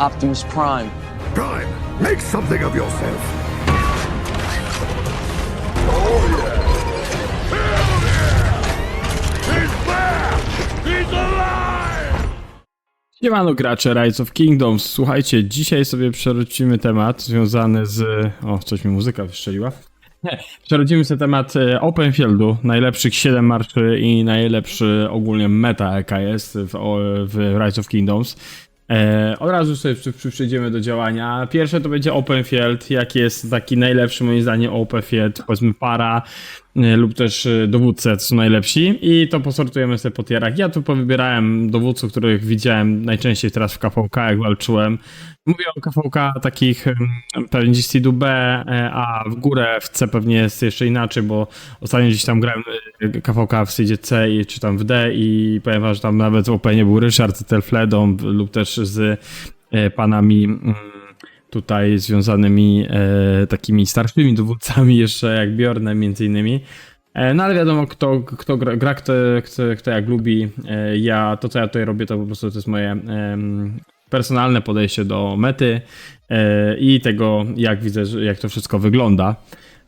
Optimus Prime. Prime, make something of yourself. Siemano gracze Rise of Kingdoms. Słuchajcie, dzisiaj sobie przerodzimy temat związany z... O, coś mi muzyka wystrzeliła. Nie, przerodzimy sobie temat e, Open Fieldu, najlepszych 7 marszy i najlepszy ogólnie meta jaka jest w, w Rise of Kingdoms. E, od razu sobie przejdziemy do działania. Pierwsze to będzie Open Field, jaki jest taki najlepszy moim zdaniem Open Field, powiedzmy para lub też e, dowódcy to są najlepsi i to posortujemy sobie po tierach. Ja tu powybierałem dowódców, których widziałem najczęściej teraz w KVK, jak walczyłem. Mówię o KVK takich pewnie gdzieś B, e, a w górę w C pewnie jest jeszcze inaczej, bo ostatnio gdzieś tam grałem e, KVK w seedzie C czy tam w D i powiem wam, że tam nawet w Openie był Ryszard z Telfledą lub też z e, panami mm, tutaj związanymi e, takimi starszymi dowódcami jeszcze jak Bjornem między innymi. E, No ale wiadomo, kto, kto gra, gra kto, kto, kto jak lubi. E, Ja, to co ja tutaj robię, to po prostu to jest moje em, personalne podejście do mety e, i tego, jak widzę, jak to wszystko wygląda.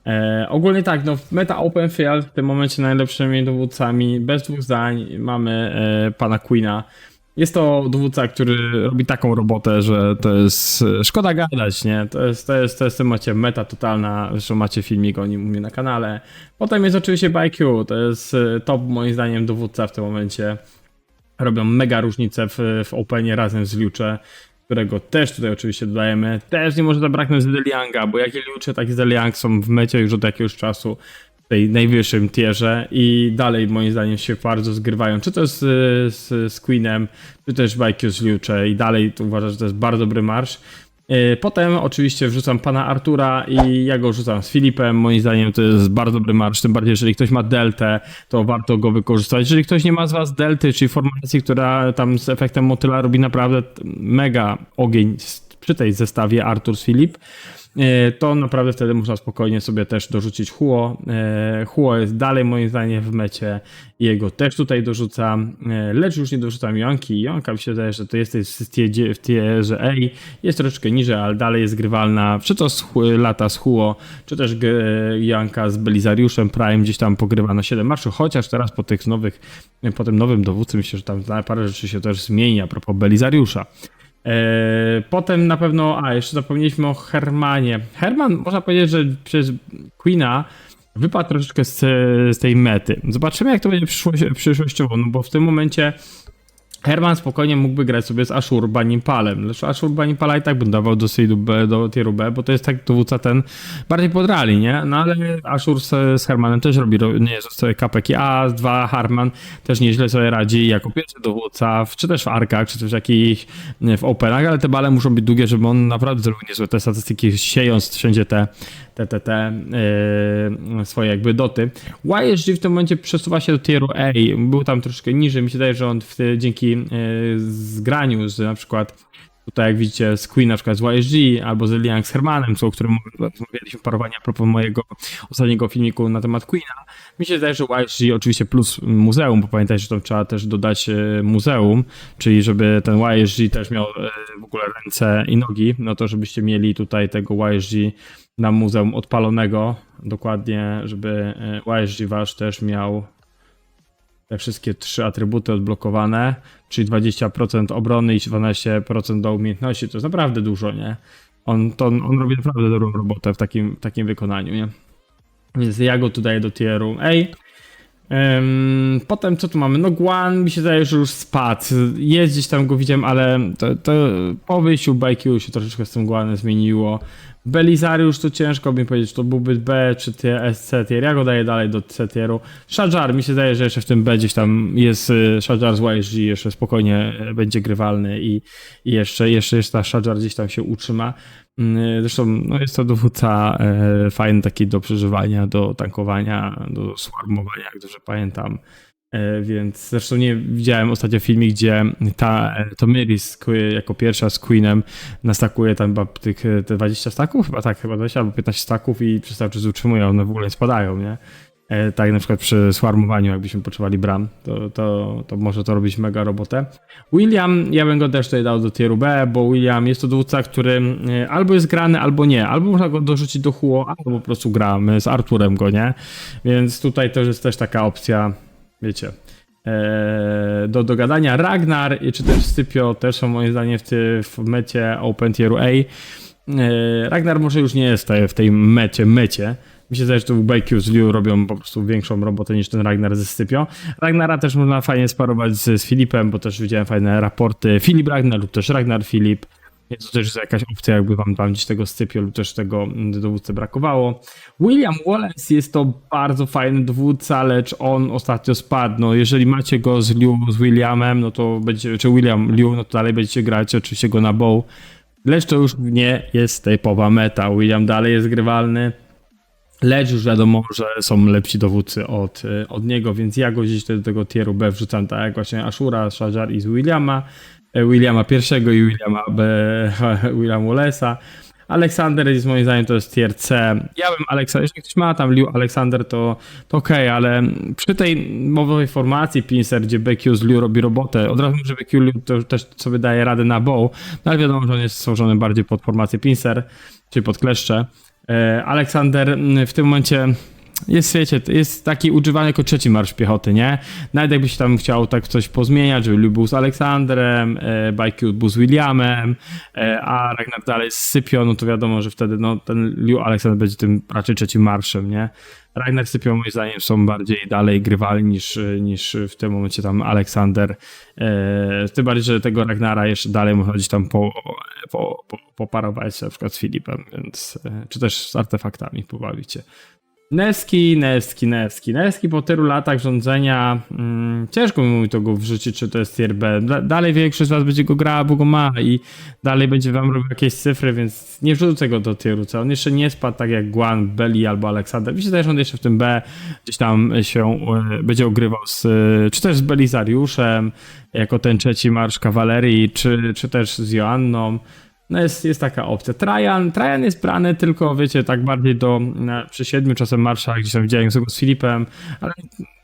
E, ogólnie tak, no meta Open Field w tym momencie najlepszymi dowódcami, bez dwóch zdań, mamy e, pana Queena. Jest to dowódca, który robi taką robotę, że to jest e, szkoda gadać, nie? To jest, to jest, to jest tym macie meta totalna, zresztą macie filmik o nim u mnie na kanale. Potem jest oczywiście ByQ, to jest e, top moim zdaniem dowódca w tym momencie. Robią mega różnicę w, w Openie razem z Liucze, którego też tutaj oczywiście dodajemy. Też nie może zabraknąć Zelianga, bo jak i Liucze, tak i Zeliang są w mecie już od jakiegoś czasu tej najwyższym tierze i dalej moim zdaniem się bardzo zgrywają, czy to z, z, z Queenem, czy też ByQ z Liucze i dalej uważam, że to jest bardzo dobry marsz. Yy, Potem oczywiście wrzucam pana Artura i ja go rzucam z Filipem. Moim zdaniem to jest bardzo dobry marsz, tym bardziej jeżeli ktoś ma deltę, to warto go wykorzystać. Jeżeli ktoś nie ma z was delty, czyli formacji, która tam z efektem motyla robi naprawdę mega ogień przy tej zestawie Artur z Filip, yy, to naprawdę wtedy można spokojnie sobie też dorzucić Huo. Yy, Huo jest dalej moim zdaniem w mecie i jego też tutaj dorzucam, yy, lecz już nie dorzucam Janki. Janka mi się wydaje, że to jest w tierze, A, jest troszeczkę niżej, ale dalej jest grywalna, czy to z, lata z Huo, czy też Janka z Belizariuszem Prime gdzieś tam pogrywa na 7 marszu, chociaż teraz po tych nowych, po tym nowym dowódcy myślę, że tam parę rzeczy się też zmieni a propos Belizariusza. Eee, Potem na pewno, a jeszcze zapomnieliśmy o Hermanie. Herman, można powiedzieć, że przez Queena wypadł troszeczkę z, z tej mety. Zobaczymy, jak to będzie przyszłość, przyszłościowo, no bo w tym momencie Herman spokojnie mógłby grać sobie z Ashur Banipalem. Lecz Ashur Banipala i tak bym dawał do B, do tieru B, bo to jest tak dowódca ten bardziej pod nie? No ale Ashur z, z Hermanem też robi ro- nie sobie kapeki, a dwa Harman też nieźle sobie radzi jako pierwszy dowódca, w, czy też w arkach, czy też w jakichś w openach, ale te bale muszą być długie, żeby on naprawdę zrobił niezłe te statystyki, siejąc wszędzie te te, te, te yy, swoje jakby doty. YSG w tym momencie przesuwa się do tieru A, był tam troszkę niżej, mi się wydaje, że on w, dzięki yy, zgraniu z na przykład tutaj jak widzicie z Queen na przykład z YSG albo z Liang z Hermanem, o którym rozmawialiśmy w parowaniu a propos mojego ostatniego filmiku na temat Queena. Mi się wydaje, że YSG oczywiście plus muzeum, bo pamiętajcie, że to trzeba też dodać e, muzeum, czyli żeby ten YSG też miał e, w ogóle ręce i nogi, no to żebyście mieli tutaj tego YSG na muzeum odpalonego, dokładnie, żeby e, YSG wasz też miał te wszystkie trzy atrybuty odblokowane, czyli 20% obrony i 12% do umiejętności, to jest naprawdę dużo, nie? On, to, on robi naprawdę dobrą robotę w takim, takim wykonaniu, nie? Więc ja go tu daję do tieru A. Potem co tu mamy? No Guan mi się zdaje, że już spadł. Jest gdzieś tam go widziałem, ale to, to po wyjściu BQ się troszeczkę z tym Guanem zmieniło. Belizariusz to ciężko mi powiedzieć, to byłby B czy tier, C tier. Ja go daję dalej do C tieru. Shajar mi się zdaje, że jeszcze w tym B gdzieś tam jest y, Shajar z YSG, jeszcze spokojnie będzie grywalny i, i jeszcze, jeszcze, jeszcze ta Shajar gdzieś tam się utrzyma. Mm, Zresztą no jest to dowódca e, fajny taki do przeżywania, do tankowania, do swarmowania, jak dobrze pamiętam. E, Więc zresztą nie widziałem ostatnio filmik, gdzie ta e, to Myris jako pierwsza z Queenem nastakuje tam chyba tych e, te 20 staków, chyba tak, chyba 20 albo 15 staków i przez cały utrzymują, one w ogóle spadają, nie? E, tak na przykład przy swarmowaniu, jakbyśmy potrzebowali bram, to, to, to może to robić mega robotę. William, ja bym go też tutaj dał do tieru B, bo William jest to dowódca, który e, albo jest grany, albo nie. Albo można go dorzucić do Huo, albo po prostu gramy z Arturem go, nie? Więc tutaj też jest też taka opcja, wiecie, e, do dogadania. Ragnar czy też Scypio też są moim zdaniem w, w mecie Open Tieru A. Ragnar może już nie jest w tej mecie, mecie. Mi się zdaje, że tu BQ z Liu robią po prostu większą robotę niż ten Ragnar ze Scypio. Ragnara też można fajnie sparować z, z Filipem, bo też widziałem fajne raporty Filip Ragnar lub też Ragnar Filip. Więc to też jest jakaś opcja, jakby wam tam gdzieś tego Scypio lub też tego mm, dowódcy brakowało. William Wallace jest to bardzo fajny dowódca, lecz on ostatnio spadł. No, jeżeli macie go z Liu, z Williamem, no to będzie, czy William Liu, no to dalej będziecie grać oczywiście go na bow. Lecz to już nie jest typowa meta. William dalej jest grywalny. Lecz już wiadomo, że są lepsi dowódcy od, y, od niego, więc ja go gdzieś do tego tieru B wrzucam tak jak właśnie Ashura, Shajar i z Williama. e, Williama pierwszego i Williama B, William Wallace'a. Aleksander jest moim zdaniem to jest tier C. Ja bym Aleksander, jeśli ktoś ma tam Liu Aleksander, to, to okej, ale przy tej mowowej formacji Pincer, gdzie BQ z Liu robi robotę, od razu że BQ Liu to też sobie daje radę na bow, no ale wiadomo, że on jest stworzony bardziej pod formację Pincer, czyli pod kleszcze. E, Aleksander mm, w tym momencie jest, wiecie, jest taki używany jako trzeci marsz piechoty, nie? Nawet jakbyś tam chciał tak coś pozmieniać, żeby był z Aleksandrem, e, BQ był z Williamem, e, a Ragnar dalej z Sypio, no to wiadomo, że wtedy no, ten Liu Aleksander będzie tym raczej trzecim marszem, nie? Ragnar Sypio moim zdaniem są bardziej dalej grywali niż, niż w tym momencie tam Aleksander. E, tym bardziej, że tego Ragnara jeszcze dalej można gdzieś tam po, po, po, poparować na przykład z Filipem, więc, e, czy też z artefaktami pobawić się. Neski, Neski, Neski. Neski po tylu latach rządzenia, mm, ciężko mi to go wrzucić, czy to jest tier B. Da- Dalej większość z was będzie go grała, bo go ma i dalej będzie wam robił jakieś cyfry, więc nie wrzucę go do tieru C. On jeszcze nie spadł tak jak Guan, Belly albo Aleksander. Mi się zdaje, że on jeszcze w tym B gdzieś tam się e, będzie ogrywał z, e, czy też z Belizariuszem, jako ten trzeci marsz kawalerii, czy, czy też z Joanną. No jest, jest taka opcja. Trajan, Trajan jest brany tylko, wiecie, tak bardziej do, przy siedmiu czasem marszach, gdzieś tam widziałem z Filipem, ale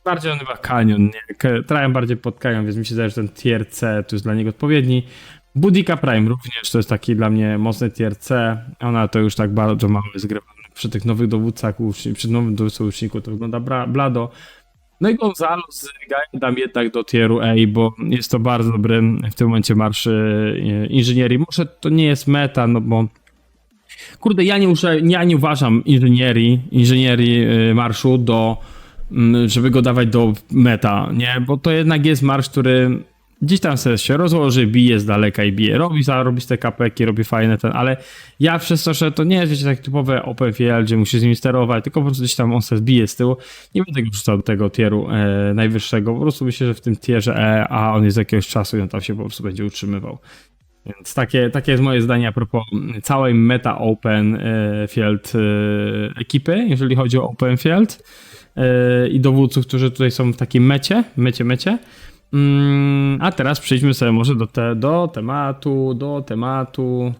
bardziej on chyba kanion, nie? Trajan bardziej pod kanion, więc mi się zdaje, że ten tier C tu jest dla niego odpowiedni. Budika Prime również to jest taki dla mnie mocny tier C. Ona to już tak bardzo mało jest. Przy tych nowych dowódcach, przy nowym dowódcy łuczniku to wygląda blado. No i Gonzalo z Gajem dam jednak do tieru A, bo jest to bardzo dobry w tym momencie marsz e, inżynierii. Może to nie jest meta, no bo kurde, ja nie, użę, ja nie uważam inżynierii, inżynierii e, marszu do, mm, żeby go dawać do meta, nie? Bo to jednak jest marsz, który gdzieś tam sobie się rozłoży, bije z daleka i bije. Robi, robi te kapeki, robi fajne ten, ale ja przez to, że to nie jest wiecie, tak typowe OpenFL, gdzie musisz z nim sterować, tylko po prostu gdzieś tam on se bije z tyłu. Nie będę go wrzucał do tego tieru e, najwyższego. Po prostu myślę, że w tym tierze E, a on jest jakiegoś czasu i on tam się po prostu będzie utrzymywał. Więc takie, takie jest moje zdanie a propos całej meta Open e, Field e, ekipy, jeżeli chodzi o Open Field e, i dowódców, którzy tutaj są w takiej mecie, mecie, mecie. Mm, a teraz przejdźmy sobie może do, te, do tematu, do tematu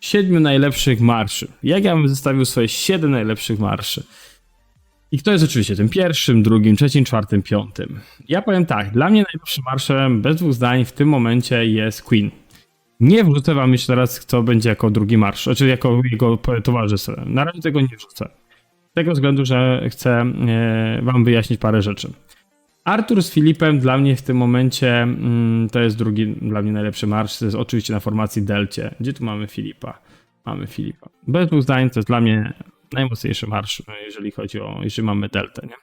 siedmiu najlepszych marszy. Jak ja bym zestawił swoje siedem najlepszych marszy? I kto jest oczywiście tym pierwszym, drugim, trzecim, czwartym, piątym? Ja powiem tak, dla mnie najlepszym marszem, bez dwóch zdań, w tym momencie jest Queen. Nie wrzucę wam jeszcze teraz, kto będzie jako drugi marsz, znaczy jako jego towarzysz. Na razie tego nie wrzucę. Z tego względu, że chcę e, wam wyjaśnić parę rzeczy. Artur z Filipem dla mnie w tym momencie mm, to jest drugi dla mnie najlepszy marsz. To jest oczywiście na formacji Delcie. Gdzie tu mamy Filipa? Mamy Filipa. Bez dwóch zdań to jest dla mnie najmocniejszy marsz, jeżeli chodzi o, jeżeli mamy Deltę, nie?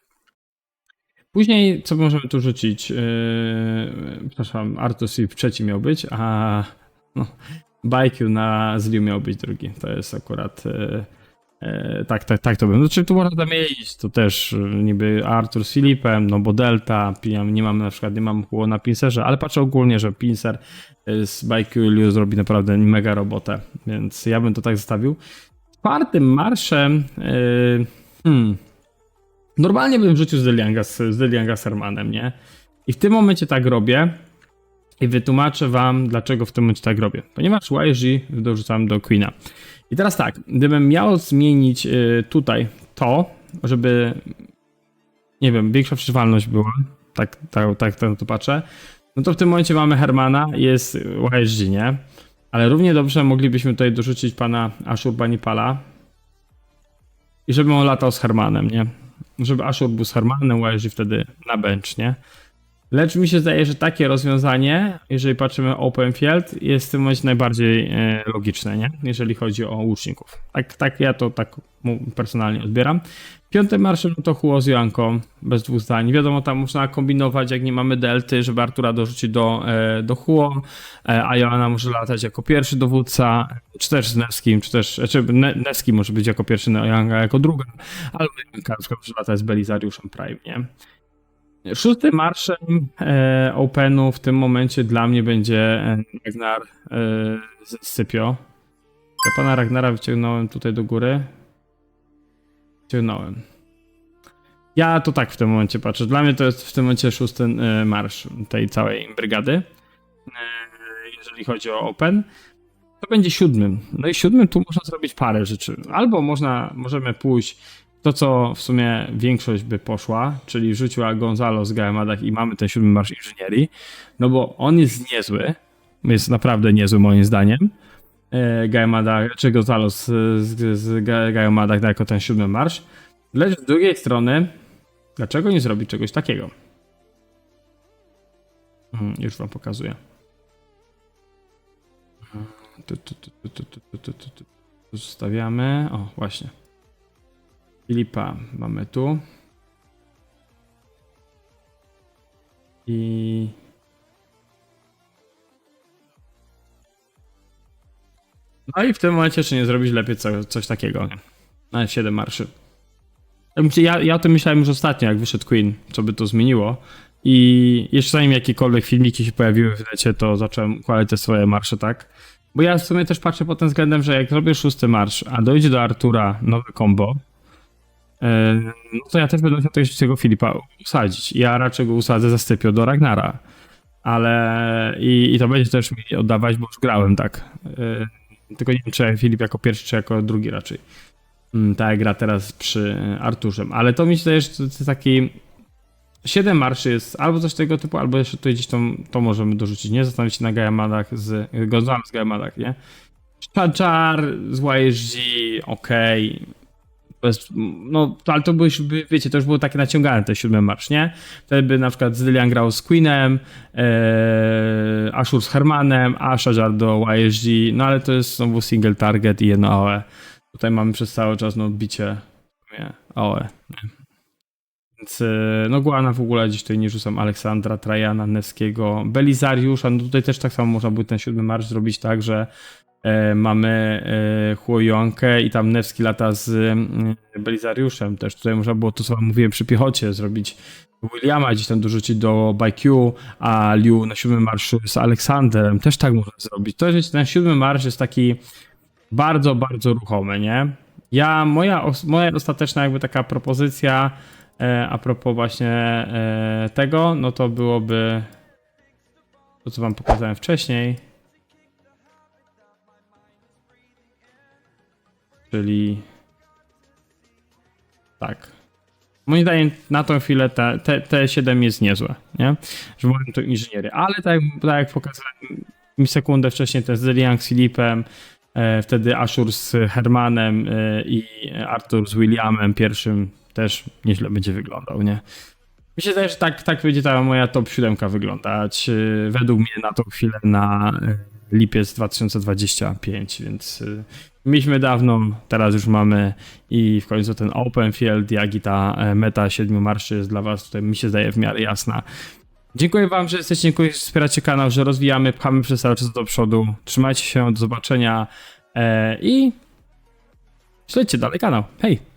Później, co możemy tu rzucić? Yy, przepraszam, Artus w trzeci miał być, a no, ByQ na Zliu miał być drugi. To jest akurat. Yy, tak, tak, tak to bym. Znaczy, tu można zamienić. To też yy, niby Artur z Filipem, no bo Delta. Nie mam na przykład, nie mam było na Pincerze, ale patrzę ogólnie, że Pincer yy, z Liu zrobi naprawdę mega robotę. Więc ja bym to tak zostawił. Czwartym marszem. Yy, hmm, Normalnie bym wrzucił z Delianga, z, z Delianga Sermanem, nie? I w tym momencie tak robię i wytłumaczę wam, dlaczego w tym momencie tak robię. Ponieważ YG dorzucam do Queena. I teraz tak, gdybym miał zmienić y, tutaj to, żeby nie wiem, większa przywalność była, tak, tak, tak, tak to patrzę, no to w tym momencie mamy Hermana, jest YSG, nie? Ale równie dobrze moglibyśmy tutaj dorzucić pana Ashurbanipala i żeby on latał z Hermanem, nie? Żeby Ashur był z Hermanem, YSG wtedy na bench, nie? Lecz mi się zdaje, że takie rozwiązanie, jeżeli patrzymy Open Field, jest w tym momencie najbardziej e, logiczne, nie? Jeżeli chodzi o łuczników. Tak, tak ja to tak personalnie odbieram. Piątym marszem to Huo z Joanką, bez dwóch zdań. Wiadomo, tam można kombinować, jak nie mamy delty, żeby Artura dorzucić do, e, do Huo, e, a Joanna może latać jako pierwszy dowódca, czy też z Neskim, czy też, czy ne, Neski może być jako pierwszy, Joanka jako druga, albo Joanka może latać z Belizariuszem Prime, nie? Szóstym marszem e, Openu w tym momencie dla mnie będzie e, Ragnar e, z Scipio. Ja pana Ragnara wyciągnąłem tutaj do góry. Wyciągnąłem. Ja to tak w tym momencie patrzę. Dla mnie to jest w tym momencie szósty e, marsz tej całej brygady. E, jeżeli chodzi o Open. To będzie siódmym. No i siódmym tu można zrobić parę rzeczy. Albo można, możemy pójść to, co w sumie większość by poszła, czyli rzuciła Gonzalo z Gaemadach i mamy ten siódmy marsz inżynierii, no bo on jest niezły, jest naprawdę niezły moim zdaniem, Gaemada, czy Gonzalo z, z, z Gaemadach jako ten siódmy marsz, lecz z drugiej strony, dlaczego nie zrobić czegoś takiego? Hmm, już wam pokazuję. Zostawiamy. O, właśnie. Filipa mamy tu. I. No i w tym momencie, czy nie zrobić lepiej co, coś takiego? Na 7 marszy. Ja Ja, o tym myślałem już ostatnio, jak wyszedł Queen, co by to zmieniło. I jeszcze zanim jakiekolwiek filmiki się pojawiły w necie, to zacząłem układać te swoje marsze, tak? Bo ja w sumie też patrzę pod tym względem, że jak zrobię szósty marsz, a dojdzie do Artura nowe combo, no to ja też będę musiał tego, Filipa usadzić. Ja raczej go usadzę za Stypio do Ragnara. Ale i, i to będzie też mi oddawać, bo już grałem tak. E, Tylko nie wiem, czy Filip jako pierwszy, czy jako drugi raczej. Mm, jak gra teraz przy Arturze. Ale to mi się jest taki. Siedem marszy jest albo coś tego typu, albo jeszcze tutaj gdzieś to, to możemy dorzucić, nie? Zastanowić się na Gajamadach z Gonzalo z Gajamadach, nie? Czar z YSG, okej. Bez- No, ale to by, by, wiecie, to już było takie naciągane, te siódmy marsz, nie? Wtedy by na przykład Zylian grał z Queenem, e, Ashur z Hermanem, a Shajar do YSG, no ale to jest znowu single target i jedno AOE. Tutaj mamy przez cały czas no bicie AOE. Więc e, no Guana w ogóle gdzieś tutaj nie rzucam Aleksandra, Trajana, Nevskiego, Belizariusza, no tutaj też tak samo można by ten siódmy marsz zrobić tak, że e, mamy e, Huojuankę i tam Nevski lata z e, Belizariuszem też. Tutaj można było to, co mówiłem przy piechocie, zrobić Williama gdzieś tam dorzucić do BQ, a Liu na siódmym marszu z Aleksandrem. Też tak można zrobić. To jest ten siódmy marsz jest taki bardzo, bardzo ruchomy, nie? Ja, moja, moja ostateczna jakby taka propozycja a propos właśnie e, tego, no to byłoby to, co wam pokazałem wcześniej. Czyli tak. Moim zdaniem na tą chwilę te, te, te 7 jest niezłe, nie? Że mamy to inżyniery. Ale tak, tak jak pokazałem mi sekundę wcześniej, ten z Filipem, e, wtedy Ashur z Hermanem e, i Arthur z Williamem pierwszym też nieźle będzie wyglądał, nie? Mi się wydaje, że tak, tak będzie ta moja top 7 wyglądać. e, Według mnie na tą chwilę na e, lipiec 2025, więc e, mieliśmy dawno, teraz już mamy i w końcu ten open field, jak i ta e, meta 7 marszy jest dla was tutaj mi się zdaje w miarę jasna. Dziękuję wam, że jesteście, dziękuję, że wspieracie kanał, że rozwijamy, pchamy przez cały czas do przodu. Trzymajcie się, do zobaczenia e, i śledźcie dalej kanał. Hej!